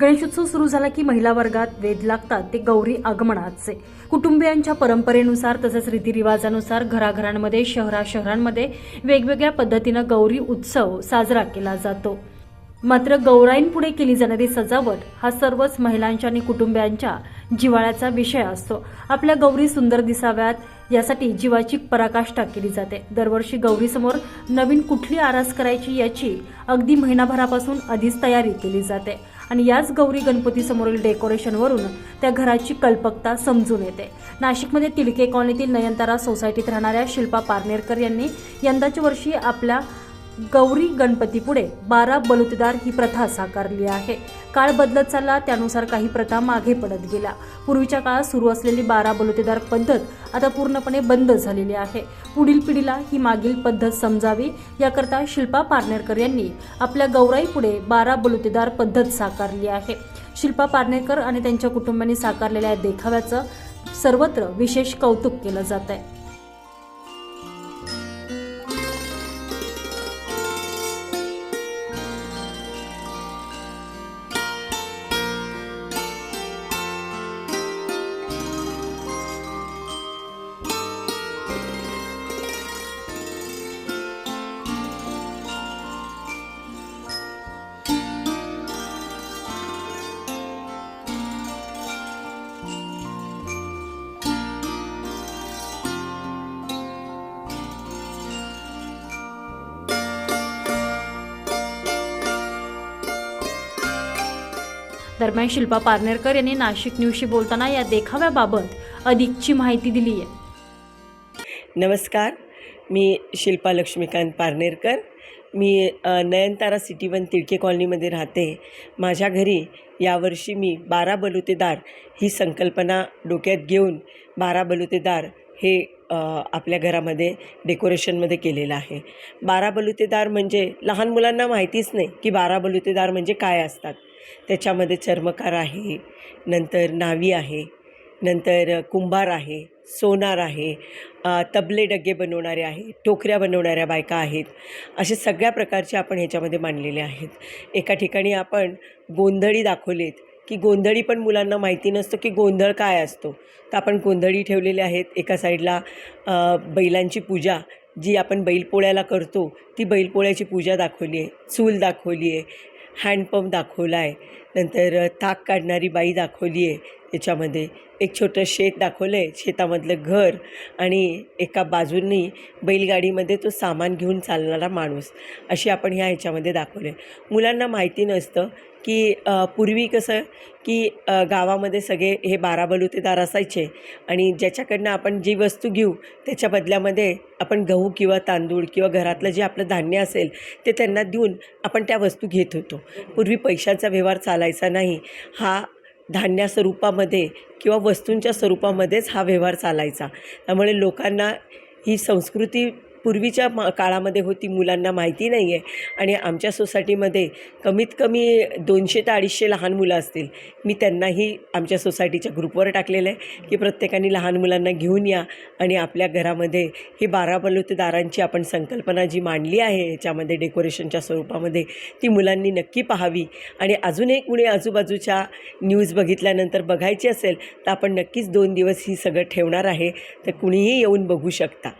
गणेशोत्सव सुरू झाला की महिला वर्गात वेध लागतात ते गौरी आगमनाचे. कुटुंबियांच्या परंपरेनुसार तसंच रीतिरिवाजानुसार घराघरांमध्ये शहरा शहरांमध्ये वेगवेगळ्या पद्धतीनं गौरी उत्सव साजरा केला जातो. मात्र गौराईंपुढे केली जाणारी सजावट हा सर्वच महिलांच्या आणि कुटुंबियांच्या जिव्हाळ्याचा विषय असतो. आपल्या गौरी सुंदर दिसाव्यात यासाठी जीवाची पराकाष्ठा केली जाते. दरवर्षी गौरीसमोर नवीन कुठली आरास करायची याची अगदी महिनाभरापासून आधीच तयारी केली जाते. आणि याच गौरी गणपतीसमोरील डेकोरेशनवरून त्या घराची कल्पकता समजून येते. नाशिकमध्ये तिलके कॉलनीतील नयनतारा सोसायटीत राहणाऱ्या शिल्पा पारनेरकर यांनी यंदाच्या वर्षी आपल्या गौरी गणपतीपुढे बारा बलुतेदार ही प्रथा साकारली आहे. काळ बदलत चालला त्यानुसार काही प्रथा मागे पडत गेल्या. पूर्वीच्या काळात सुरू असलेली बारा बलुतेदार पद्धत आता पूर्णपणे बंद झालेली आहे. पुढील पिढीला ही मागील पद्धत समजावी याकरता शिल्पा पारनेरकर यांनी आपल्या गौराईपुढे बारा बलुतेदार पद्धत साकारली आहे. शिल्पा पारनेरकर आणि त्यांच्या कुटुंबाने साकारलेल्या या देखाव्याचं सर्वत्र विशेष कौतुक केलं जात आहे दरम्यान शिल्पा पारनेरकर यांनी नाशिक न्यूजशी बोलताना या देखाव्याबाबत अधिकची माहिती दिली आहे. नमस्कार. मी शिल्पा लक्ष्मीकांत पारनेरकर. मी नयनतारा सिटी वन तिडके कॉलनीमध्ये राहते. माझ्या घरी यावर्षी मी बारा बलुतेदार ही संकल्पना डोक्यात घेऊन बारा बलुतेदार हे आपल्या घरामध्ये डेकोरेशनमध्ये केलेलं आहे. बारा बलुतेदार म्हणजे लहान मुलांना माहितीच नाही की बारा बलुतेदार म्हणजे काय असतात. त्याच्यामध्ये चर्मकार आहे नंतर नावी आहे नंतर कुंभार आहे सोनार आहे तबले डग्गे बनवणारे आहे टोकऱ्या बनवणाऱ्या बायका आहेत. असे सगळ्या प्रकारचे आपण ह्याच्यामध्ये मांडलेले आहेत. एका ठिकाणी आपण गोंधळी दाखवलेत की गोंधळी पण मुलांना माहिती नसतं की गोंधळ काय असतो. तर आपण गोंधळी ठेवलेल्या आहेत एका साईडला बैलांची पूजा जी आपण बैलपोळ्याला करतो ती बैलपोळ्याची पूजा दाखवली आहे. चूल दाखवली आहे हँडपंप दाखवला आहे. नंतर ताक काढणारी बाई दाखवली आहे. याच्यामध्ये एक छोटं शेत दाखवलं आहे शेतामधलं घर आणि एका बाजूंनी बैलगाडीमध्ये तो सामान घेऊन चालणारा माणूस अशी आपण ह्या ह्याच्यामध्ये दाखवले मुलांना माहिती नसतं की पूर्वी कसं की गावामध्ये सगळे हे बारा बलुतेदार असायचे आणि ज्याच्याकडनं आपण जी वस्तू घेऊ त्याच्या बदल्यामध्ये आपण गहू किंवा तांदूळ किंवा घरातलं जे आपलं धान्य असेल ते त्यांना देऊन आपण त्या वस्तू घेत होतो. पूर्वी पैशाचा व्यवहार चालायचा नाही. हा धान्या स्वरूपामध्ये किंवा वस्तूंच्या स्वरूपामध्येच हा व्यवहार चालायचा. त्यामुळे लोकांना ही संस्कृती पूर्वीच्या मा काळामध्ये होती मुलांना माहिती नाही आहे आणि आमच्या सोसायटीमध्ये कमीत कमी दोनशे ते अडीचशे लहान मुलं असतील. मी त्यांनाही आमच्या सोसायटीच्या ग्रुपवर टाकलेलं आहे की प्रत्येकाने लहान मुलांना घेऊन या आणि आपल्या घरामध्ये ही बारा बलुतेदारांची आपण संकल्पना जी मांडली आहे याच्यामध्ये डेकोरेशनच्या स्वरूपामध्ये ती मुलांनी नक्की पाहावी. आणि अजून एक कुणी आजूबाजूच्या न्यूज बघितल्यानंतर बघायची असेल तर आपण नक्कीच दोन दिवस ही सगळं ठेवणार आहे तर कुणीही येऊन बघू शकता.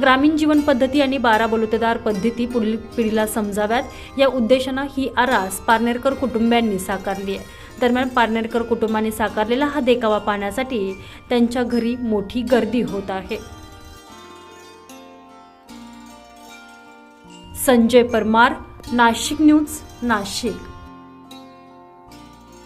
ग्रामीण जीवन पद्धती आणि बारा बलुतेदार पद्धती पुढील पिढीला समजाव्यात. या उद्देशानं ही आरास पारनेरकर कुटुंबियांनी साकारली आहे. दरम्यान पारनेरकर कुटुंबाने साकारलेला हा देखावा पाहण्यासाठी त्यांच्या घरी मोठी गर्दी होत आहे. संजय परमार नाशिक न्यूज नाशिक.